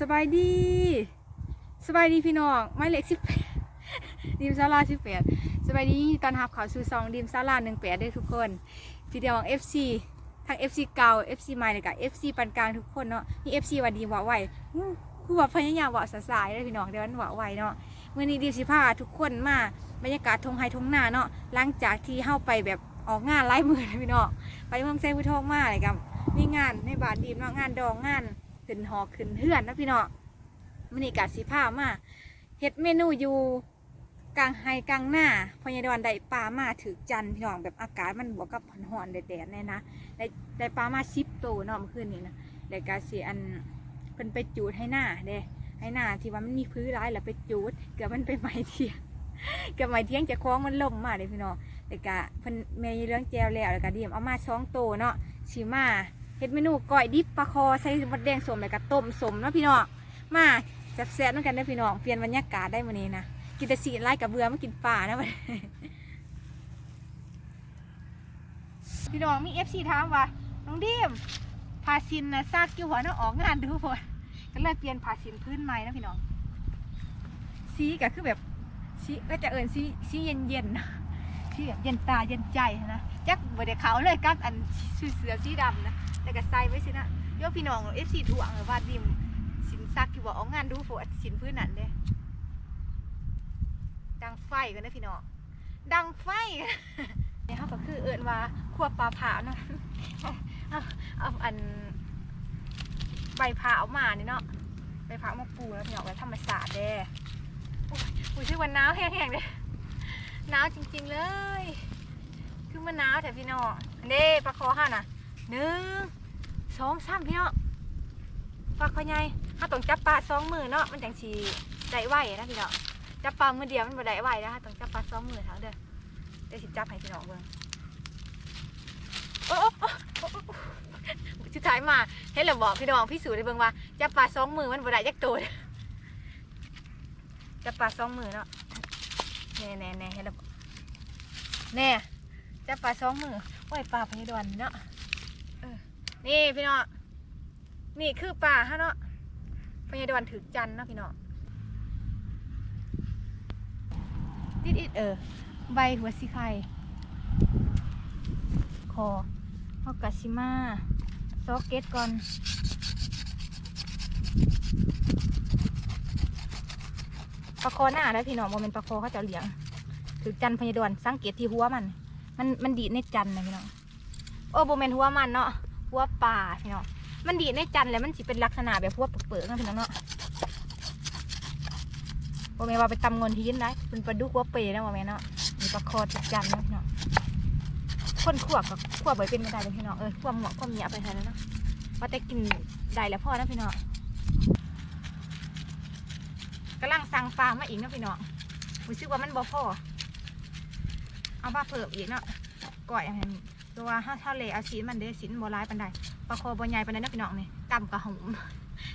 สบายดีสบายดีพี่น้องไม่เล็กสิบแปดดีมซาลาสิบแปดสบายดีตอนหับข่าวซูซองดีมซาลาหนึ่งแปดด้วยทุกคนพี่เดียวของเอฟซีทั้งเอฟซีเก่าเอฟซีใหม่เลยกับเอฟซีปานกลางทุกคนเนาะนี่เอฟซีวันดีว่าไหวคือว่าพยายามว่าสายๆเลยพี่น้องเดี๋ยวมันว่าไหวเนาะเมื่อนี้ดีสิพาทุกคนมาบรรยากาศทงไฮทงหน้าเนาะหลังจากที่เข้าไปแบบออกงานไล่มือเลยพี่น้องไปเมืองไซบุทองมาเลยกับมีงานในบ้านดีมเนาะงานดองงาน ขึ้นหอขึ้นเฮือนนะพี่เนาะมันนี่กาสีผ้ามาเฮ็ดเมนูอยู่กลางไฮกลางหน้าพญาดอนได้ปลามาถือจันพี่น้องแบบอากาศมันบวกกับหอนๆแดดๆเนี่ยนะได้ได้ปลามาสิบตัวเนาะเมื่อคืนนี้นะแล้วกาสีอันเพิ่นไปจูดให้หน้าเด้ให้หน้าที่ว่ามันมีพื้นร้ายแล้วไปจูดเกือบมันไปไหมเทียงเกือบไหมเทียงจะคล้องมันล่มมาเลยพี่น้องแต่กะเพิ่นเมย์เรื่องแจวแล้วแล้วก็เดียมเอามาสองตัวเนาะชิมา เฮ็ดเมนูก้อยดิบปลาคอใส่มดแดงสมแล้วก็ต้มสมเนาะพี่น้องมาแซ่บๆเหมือนกันเด้อพี่น้องเปลี่ยนบรรยากาศได้มื้อนี้นะกินแต่สีไล่กับเบือมากินปลานะบันพี่น้องมี FC ถามว่าน้องดิมพาซินนะซากอยู่หัวเนาะออกงานดูบ่ก็เลยเปลี่ยนพาซินพื้นใหม่นะพี่น้องสีก็คือแบบสีก็จะเอิ้นสีสีเย็นๆ นะสีแบบเย็นตาเย็นใจนะจักบ่ได้เขาวเลยกับอันเสือสีดำนะแต่ก็ใส่ไว้สินะโยพี่น้องเอฟซีถ่วงหรือว่าดิมสินซักอยู่บ่เอางานดูโฟดสินพื้นนั่นเด้ดังไฟกันนะพี่น้องดังไฟเนี่ยเขาก็คือเอิญว่าขัวปลาเผาเนาะเอาเอาอันใบเผามานี่เนาะใบเผามาปูแล้วพี่น้องไว้ธรรมศาสตร์เด้โอ้ยอุ้ยชื่อวันหนาวแห้งๆเด้ หนาวจริงๆเลย คือมันหนาวแต่พี่น้องเด้ปลาคอห้าน่ะหนึ่งสองสามพี่เนาะปลาคอใหญ่ถ้าต้องจับปลาสองมือเนาะมันจังสีได้ไหวนะพี่เนาะจับปลามือเดียวมันบ่ได้ไหวนะต้องจับปลาสองมือเท่าเด้อเดี๋ยวสิจับให้พี่น้องเบิ่งโอ้โอ้โอ้โอ้โอ้สุดท้ายมาเห็นแล้วบอกพี่น้องพี่สูจน์ให้เบิ่งว่าจับปลาสองมือมันบ่ได้จักตัวจับปลาสองมือเนาะ แน่แน่แน่เห็นแล้วแน่จับปลาสองมือโอ้ยปลาพญดอนเนาะนี่พี่น้องนี่คือป่าฮะเนาะพญดอนถือจันเนาะพี่น้องดิดอิดเออใบหัวสีไข่คอฮอกกาชิมาซอกเก็ตก่อน ลาคอหน้าแล้วพี่น้องโมเมนปลาคอเขาจะเอาเหลียง ถือจันพญาดอนสังเกตที่หัวมัน มันมันดีในจันนะพี่น้องโอ้โมเมนหัวมันเนาะหัวปลาพี่น้องมันดีในจันแล้วมันสิเป็นลักษณะแบบหัวเปิดๆนะพี่น้องเนาะโมเมนว่าไปตำเงินทีนได้เป็นปลาดุกหัวเปย์นะโมเมนเนาะมีปลาคอติดจันนะพี่น้องคนขวบกับขวบไว้เป็นไม่ได้เลยพี่น้องเออขวบหมวกขวบเหนียไปแทนแล้วเนาะว่าแต่กินได้แล้วพ่อนะพี่น้อง กำลังสั่งปลามาอีกนะพี่น้องรู้สึกว่ามันบ่พอเอามาเพิ่มอีกเนาะก่อยอันนี้ตัวห้าทะเลเอาชินมันเด้ชิ้นบ่ร้ายปันใดปลาคอบ่ใหญ่ปานนั้นะพี่น้องนี่กำกะหุ่ม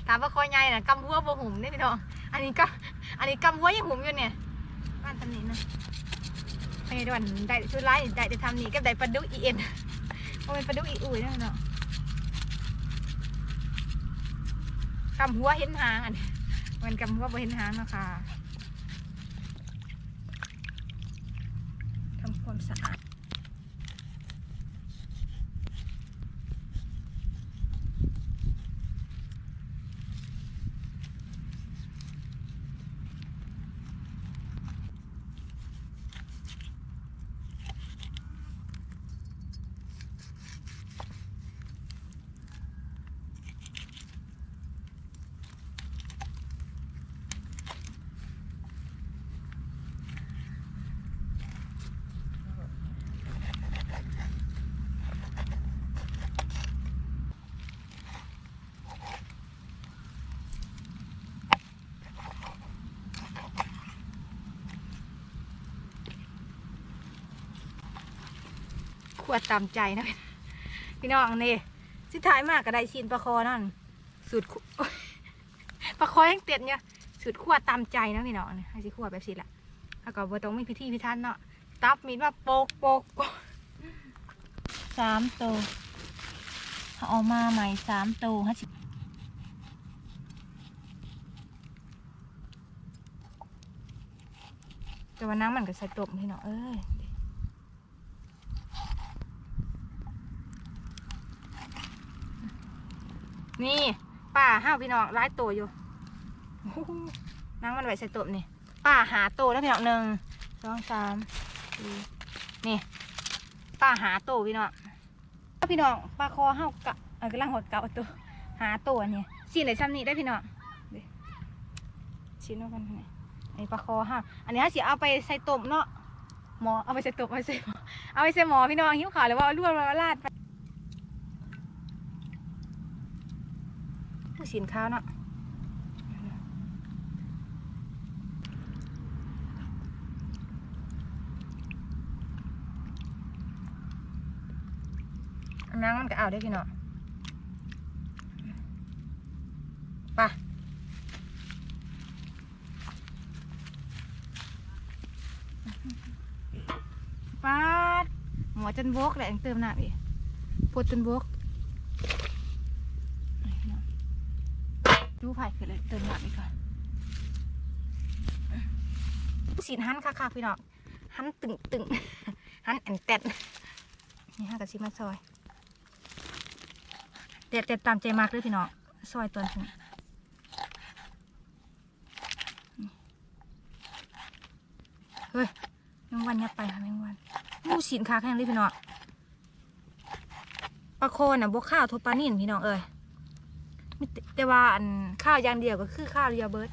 ถามปลาคอใหญ่น่ะกำหัวบ่หุ่มนี่พี่น้องอันนี้ก็อันนี้กำหัวยังหุ่มอยู่เนี่ยบ้านตำนี้นะไอ้ดวนได้ชุดไล่ได้ได้ทำนี่ก็ได้ปลาดุกอีเอ็นมันเป็นปลาดุกอีอุ่ยนะพี่น้องกำหัวเห็นหางอันนี้ มันกำกวบ่เห็นหางนะคะทำความสะอาด วดตามใจนะพี่น้องนี่สุดท้ายมากก็ได้ชินปลาคอนั่นสุดปลาคอยังเต็ดเนี่ยสุดขวดตามใจนะพี่น้องนี่ให้สิขวดแบบสิละแล้วก็บัวตรงมีพิธีพิธันเนาะตับมีว่าโปกโปกสามตัวเอกมาใหม่สามตัวฮะแต่ว่าน้ำมันก็ใส่ตบพี่น้องเอ้ย นี่ป่าห้าวพี่น้องร้ายตัวอยู่โอ้โหน้ำมันไว้ใส่ตบนี่ป่าหาตัวแล้วพี่น้องหนึ่งสองสามสี่นี่ป่าหาตัวพี่น้องพี่น้องปลาคอห้าวกะเออกำลังหดเก่าตัวหาตัวนี่ชิ้นไหนซ้ำนี่ได้พี่น้องชิ้นกันไหนไอ้ปลาคอห้าอันนี้สิเอาไปใส่ต้มเนาะหมอเอาไปใส่ต้มเอาไปใส่เอาไปใส่หมอพี่น้องหิ้วขาวเลยว่าลวกมาลาดไป สินค้าเนาะนางมันก็เอาได้พี่น้องไปปาดหมอจนบกแหละยังเติมน้ำอีกปวดจนบกนี่พี่น้อง ดูไผ่นเลยเติมน้ำอีกก่อนสีหันคักๆพี่น้องหันตึงตึงๆหันแอนแตนนี่ห้ากับซิมาซอยเด็ดเด็ดตามใจมากเลยพี่น้องซอยตัวนี้เฮ้ยแมงวันยัดไปค่ะแมงวันมูสินค้าแข่งเลยพี่น้องปลาโคนน่ะบวกข้าวทบปลานิ่นพี่น้องเอ้ย มีแต่แต่ว่าอันข้าวอย่างเดียวก็คือข้าวเรียเบิร์ด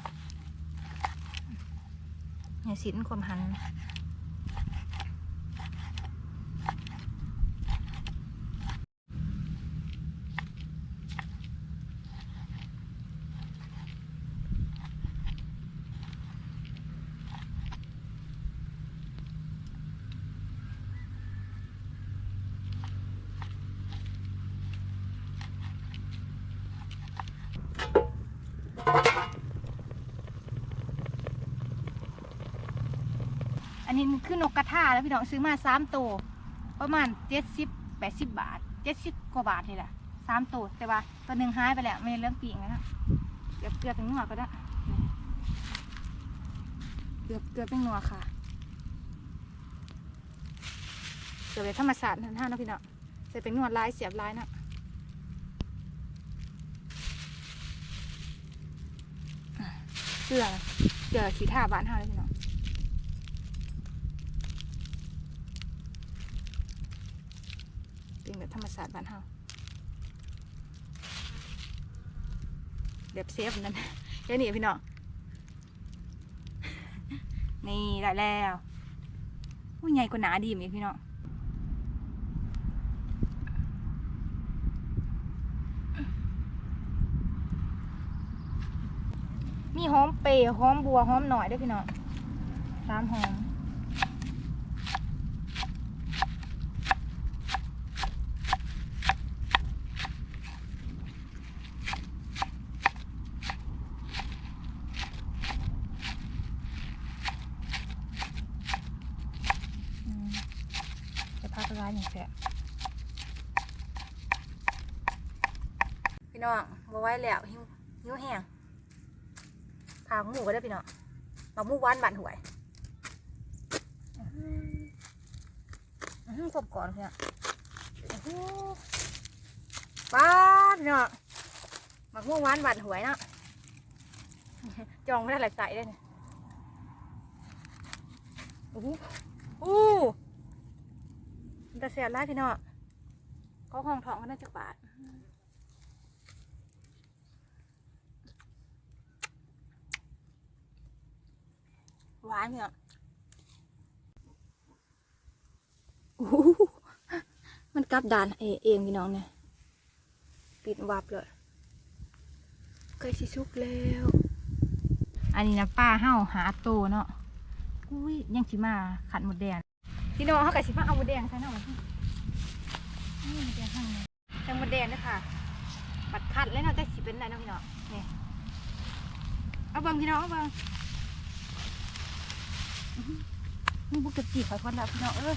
เนี่ยสินความหัน นนี้คือนกกระทาแล้วพี่น้องซื้อมาสามตัวประมาณเจ็ดสิบแปดสิบบาทเจ็ดสิบกว่าบาทนี่แหละสามตัวแต่ว่าตัวหนึ่งหายไปแล้วไม่เรื่องปีกนะเกือบเกือบเป็นหนวดก็ได้เกือบเกือบเป็นหนวดค่ะเกือบเป็นธรรมศาสตร์ท่านท่านนะพี่น้องใส่เป็นหนวดลายเสียบลายนะเกลือเกลือขีท่าบ้านห้าเลยพี่น้อง เป็นแบบธรรมศาสตร์บ้านเฮาแบบเซฟนั่นแค่นี้พี่น้อง นี่ได้แล้วผู้ใหญ่กว่าหนาดีมั้ยพี่น้องมีหอมเปรย์หอมบัวหอมหน่อยด้วยพี่น้องสามหอม อืมจะพักร้า นอย่างแสบพี่น้องมาไว้แล้วหิวหิวแห้งพาหมูก็ได้พี่น้องเราหมูหวานบานหวยสบก่อนพี่น้องอื้อหือบ้านเน้องหมักหมูหวานบานหวยเนาะจองไม่ได้หลายใส่เลยเนี่ยโอ้โห อู้มันจะเสียร้ายพี่น้องเขาห้องทองก็น่าจะบาทหวานพี่น้องอู้หูมันกลับด่านเอเองพี่น้องเนี่ยปิดวับเลยใกล้สิชุกแล้ว อันนี้นะป้าเห่าหาโตเนาะอุ้ยยังสิมาขัดหมดแดง พี่น้องเขากับสิมาเอาหมดแดงใช่ไหมนี่หมดแดงข้างในใส่หมดแดงด้วยค่ะปัดคัดแล้วเนาะแต่สิเป็นไรเนาะพี่น้องเนี่ยเอาเบังพี่น้องเอาเบังอื้อหือนี่บุกกระจีขอยคนละพี่น้องเอ้ย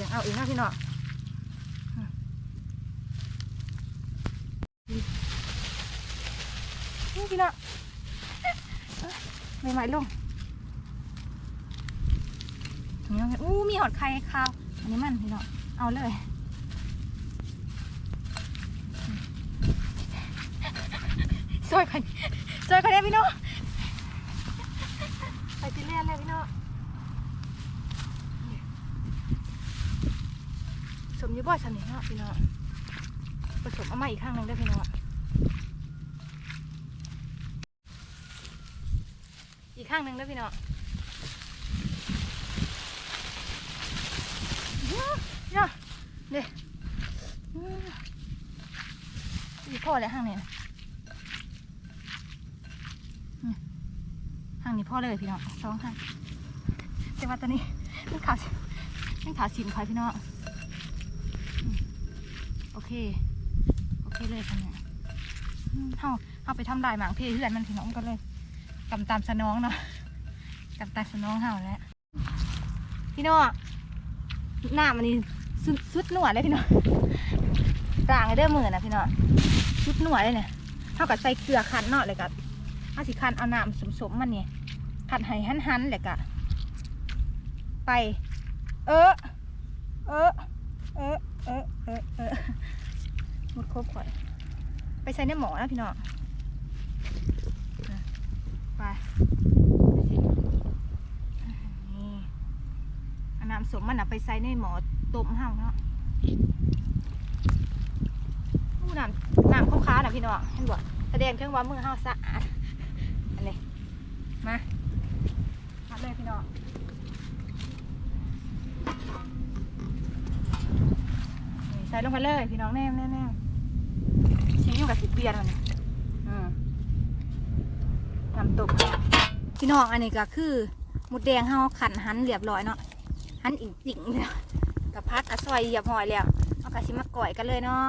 แต่ยังเอาอีกนะพี่น้องนี่พี่น้องใหม่ๆลงนี่มันอู้มีหอดไข่ข้าว อันนี้มันพี่น้อง เอาเลยช่วยกันช่วยกันได้พี่น้อง ไปที่เรียนเลยพี่น้องส มอยูบ่อยสนิทเนะพี่น้องผสมเอามาอีกข้างหนึ่งได้พี่น้องอีกข้างหนึ่งได้พี่น้องอื้อเนาะเด้อื้ออีพ่อเลยข้างนี้นะทางนี้พ่อเลยพี่น้องสองทางแต่ว่าตอนนี้มันขาดมันขาดสินคอยพี่น้อง เคโอเคเลยค่ะเนี่ยเฮาเฮาไปทำลายหมางเพเพื่อนมันพี่น้องก็เลยกำตามสนองเนาะกำตามสนองเฮาแล้วพี่น้องหน้ามันนี่สุดสุดหนวดเลยพี่น้องกลางเลยเด้อมือนะพี่น้องสุดหนวดเลยเนี่ยเท่ากับใส่เกลือคั้นเนาะเลยกับเอาสิคันเอาน้ำสมๆมันเนี่ยคันให้หันๆแหละกะไป เออเออเออ เออเออเออหมดโคบก่อนไปใส่ในหมอนะพี่น้องไปนี่น้ำสมมันอะไปใส่ในหมอต้มห้าเนาะู้น้ำน้ำข้าวค้าน่ะพี่น้องเห็นบ่แสดงถึงว่ามือเฮาสะอาดอันนี้มามาเลยพี่น้องนี่ ใส่ลงไปเลยพี่น้องแนมแนมแนมชิ้นอยู่กับสิเปียนมันอืมน้ำตกพี่น้องอันนี้ก็คือหมดแดงเฮาขันหันเรียบร้อยเนาะหันอีกจิ่งแล้วกับพักกระซอยเหยียบหอยแล้วเอากระชิมาก่อยกันเลยเนาะ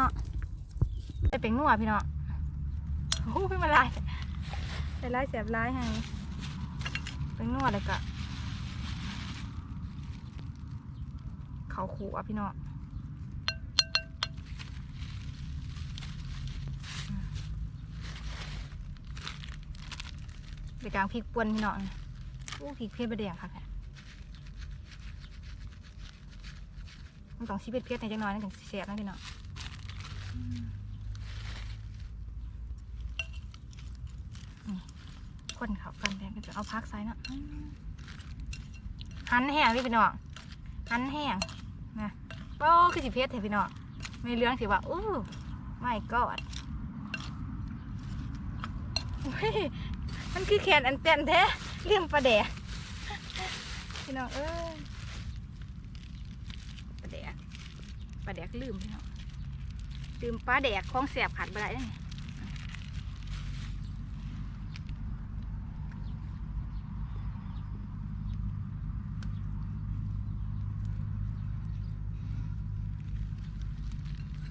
ไปเป็นงัวพี่น้องโอ้ยมาลายใส่ร้ายเสียบร้ายให้เป็นนวดเลยกะเขาขู่อะพี่น้อง ไปกลางพริกป่วนพี่น้องอู้พริกเพชรบะเดียงค่ะแค่มันต้องชีเผ็ดเพชรในจังน้อยนั่นถึงเสียบนะพี่น้องคนเขากันแดงก็จะเอาพักใส่เนาะหันแห้งพี่พี่น้องหันแห้งนะโอ้คือสิเพชรเถอะพี่น้องไม่เรื่องสิว่าอู้ไม่กอด มันคือแขนอันเต้นแท้เลี่ยมปลาแดกพี่น้องเอ้ยปลาแดกปลาแดกลืมพี่น้องลืมปลาแดกของแสบขัดไปได้เนี่ย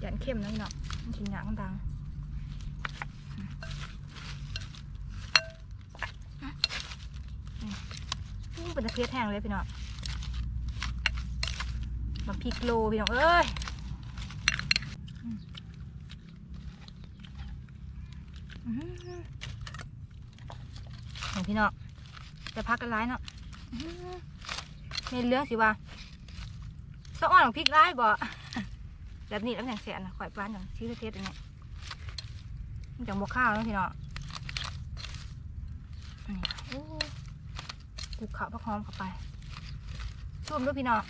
ยันเข้มนะพี่เนาะมันกินหยางดัง เป็นตะเพียแห้งเลยพี่เนาะมันพริกโลพี่น้องเอ้ยอืมอืมของพี่เนาะจะพักกันร้ายเนาะอืมในเรื่องสิว่าสะอ่อนของพริกร้ายบ่แบบนี้แล้วอย่างแสนนะข่อยปลานอย่างชิ้นเทศอย่างเงี้ยมันจังบวกข้าวนะพี่น้องนี่โอ้ ลุกขาพักหอมเข้าไปชุ่มด้วยพี่น้อง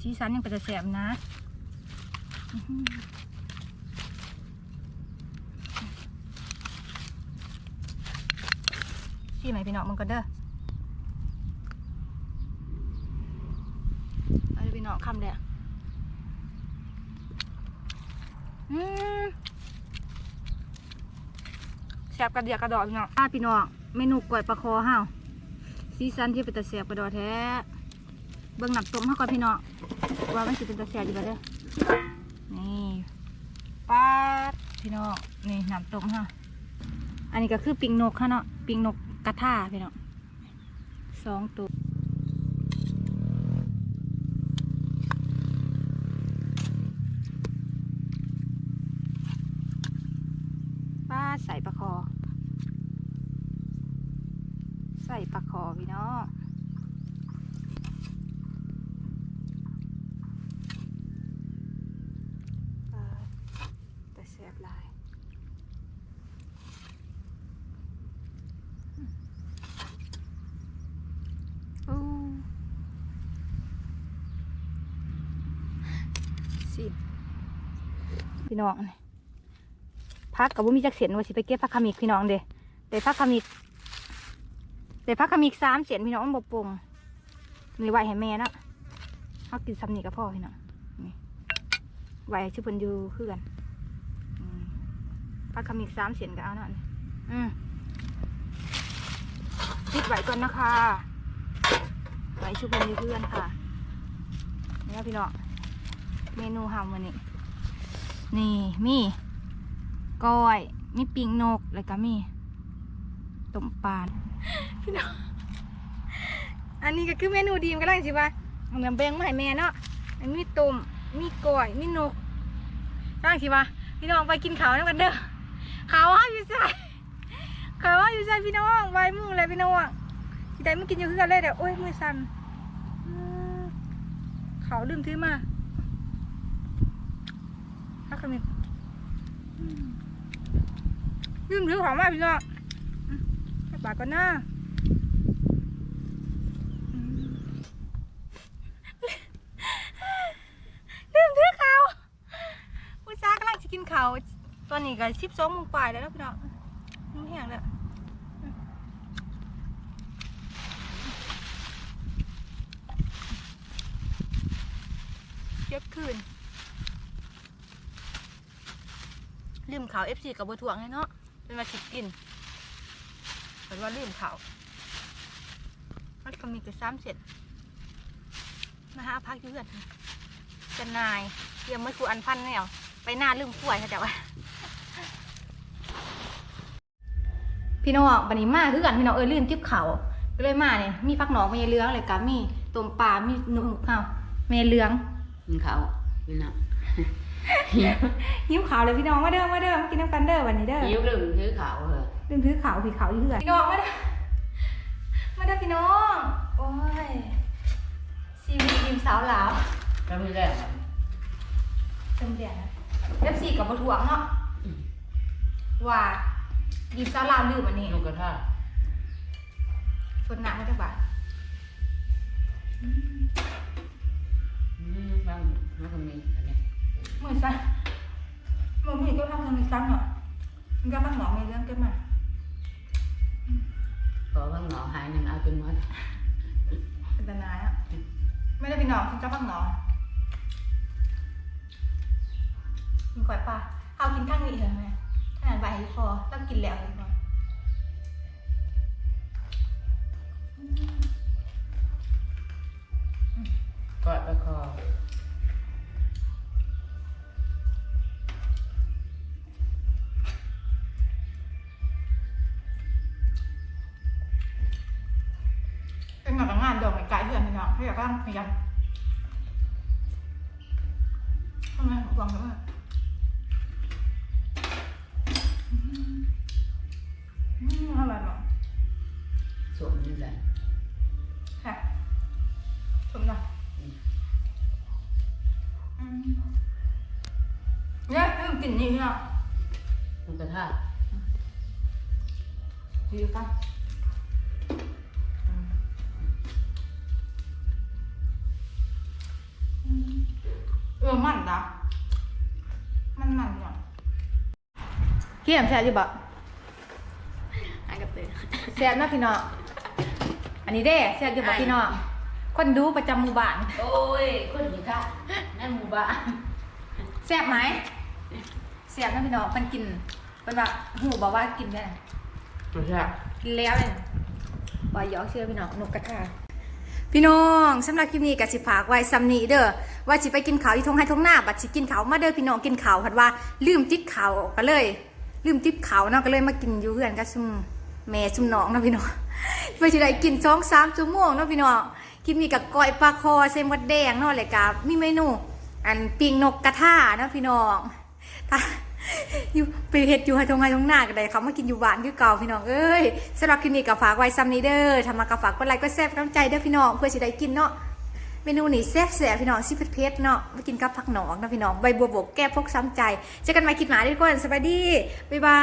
สีสันยังเป็นแสบนะอื้อหือสีไหมพี่น้องมึงก็เด้อเอาไปเนาะคำเดียอืม บกระเดียกกระดอพี่น้องอ่าพี่น้องเมนูก๋วยปลาคอห้าวซีซันที่เป็นตะแสบกระดอแท้ เบื้องหนักต้มห้าก่อนพี่น้องว่ามันสิเป็นตะแสบดีบ่เด้อนี่ป้าพี่น้องนี่หนักต้มฮะอันนี้ก็คือปิงนกค่ะเนาะปิงนกกระทาพี่น้องสองตัวป้าใส่ปลาคอ ใส่ปลาคอพี่น้องปลาแต่แสบหลาย โอ้สิ พี่น้องนี่พักกับบุมีจักเสียนว่าสิไปเก็บพักขมิกพี่น้องเด้แต่พักขมิกแต่พักขมิกสามเสียนพี่น้องมันบปงนี่ไหวให้แม่นะเขากินซ้ำนี่กับพ่อพี่น้องไหวชื่อเพิ่นอยู่คือกันพักขมิกสามเสียนก็เอาเนาะนี่อืมปิดไว้ก่อนนะคะไว้ชุบเพื่อนเพื่อนค่ะนี่พี่น้องเมนูหำวันนี้ นี่มีก้อย มีปิงนกแล้วก็มีต้มปลาพี่น้องอันนี้ก็คือเมนูดีมก็ได้สิว่าเอาน้ำแบงมาให้แม่เนาะอันมีต้มมีก้อยมีนกก็ได้สิว่าพี่น้องไปกินข้าวน้ำกันเด้อข้าวว่าอยู่ใส่ข้าวว่าอยู่ใส่พี่น้องไว้มู่เลยพี่น้องที่ใดมันกินอยู่คือกันเลยเดี๋ยวโอ้ยมือสั่นเขาลืมถือมา ถ้าขมิ้นอืมถือของมาพี่น้องปากก่อนน้าอืมลืมถือเขาอุตส่าห์กำลังจะกินเขาตอนนี้ก็ชิบสองโมงปลายแล้วนะพี่น้องมันแห้งแล้วเก็บคืน ลืมขาวเอฟซีกับบัวถ่วงให้เนาะเป็นมาสิกินแต่ว่าลืมขาวมันก็มีแต่ซ้ำเสร็จมาหาพักอยู่เพื่อจะนายเตรียมไม่ครูอันพันแนวไปหน้าลืมขวายค่ะแต่ว่าพี่น้องบันนี้มาคือกันพี่น้องเออลืมติ๊บเขาก็เลยมาเนี่ยมีพักหนองมยเลื้องเลยกับมีต้มปลามีหนูข้าวเมยเลื้องกินเขาวพี่น้อง หิวขาวเลยพี่น้องมาเด้อมาเด้อมากินน้ำกันเด้อวันนี้เด้อหิวลืมถือเขาวเหรอลืมถือขาวผีขาวอยู่เหือนพี่น้องมาเด้อมาเด้อพี่น้องโอ้ยซีวีทีมสาวลาวก็ไม่ได้เต็มเดียนะเว็บซีกับบะถ่วงเนาะว่าดีมสาวลาวลืมอันนี้ลูกกระทะชนหนักมาจากบ้านอืมฟังมันก็มีอันนี้ มือสั้นมือมีก็ทำมือมีสั้นหน่อยมันก็บ้างหนองในเรื่องเกิดมาขอว่างหนอหายหนึ่งเอาจนหมดเป็นตาหนายอะไม่ได้พี่น้องฉันจะบ้างหนองกินก่อยปลาเอากินข้างนี้เถอะแม่ขนาดใบพอแล้วกินแล้วเลยพอกอดประคอ ยากร่างพยายามทำไมหวังว่าอืมอืมอร่อยเนาะสวมนี่แหละค่ะชมหน่อยอืมเนี่ยเพิ่งกินนี่พี่น้องลูกกระทะดีกัน เออมันนะมันมันเนาะเกี่ยมแซ่บอยู่บ่หายกับเตยแซ่บเนาะพี่น้องอันนี้เด้แซ่บอยู่บ่พี่น้องคนดูประจำหมู่บ้านโอ้ยคนหิค่ะนั่นหมู่บ้านแซ่บไหมแซ่บเนาะพี่น้องมันกินมันแบบหูบอกว่ากินได้ไม่ใช่กินแล้วเลยบอยยอกเชื่อพี่น้องนกกระทา พี่น้องสำหรับคลิปนี้ก็สิฝากไว้ซ้ำนี้เด้อว่าสิไปกินข้าวที่ทงให้ทงหน้าบัดสิกินข้าวมาเด้อพี่น้องกินข้าวพัดว่าลืมจิตข้าวก็เลย ลืมจิบข้าวเนาะก็เลยมากินอยู่เพื่อนกับซุมแม่ซุ่มน้องเนาะพี่น้องเพื่อจะได้กินสองสามชั่วโมงเนาะพี่น้องกิปนมีกับก้อยปลาคอเซมวัดแดงเนาะเลยกับมีเมนู อันปิงนกกระทาเนาะพี่น้องถ้า อยู่ไปเห็ดอยู่ให้ทงไห้ทงหน้าก็ได้เขามากินอยู่บ้านคือเก่าพี่น้องเอ้ยสำหรับคลิปนี้ก็ฝากไว้ซัมนี้เด้อทำมากับฝากกดไลค์กดแซ่บกำลังใจเด้อพี่น้องเพื่อจะได้กินเนาะเมนูนี้แซ่บแซ่บพี่น้องซิเพ็ดเนาะมากินกับผักหนองนะพี่น้องใบบัวบกแก้พกซ้ำใจเจอกันใหม่คลิปหน้าทุกคนสวัสดีบ๊ายบาย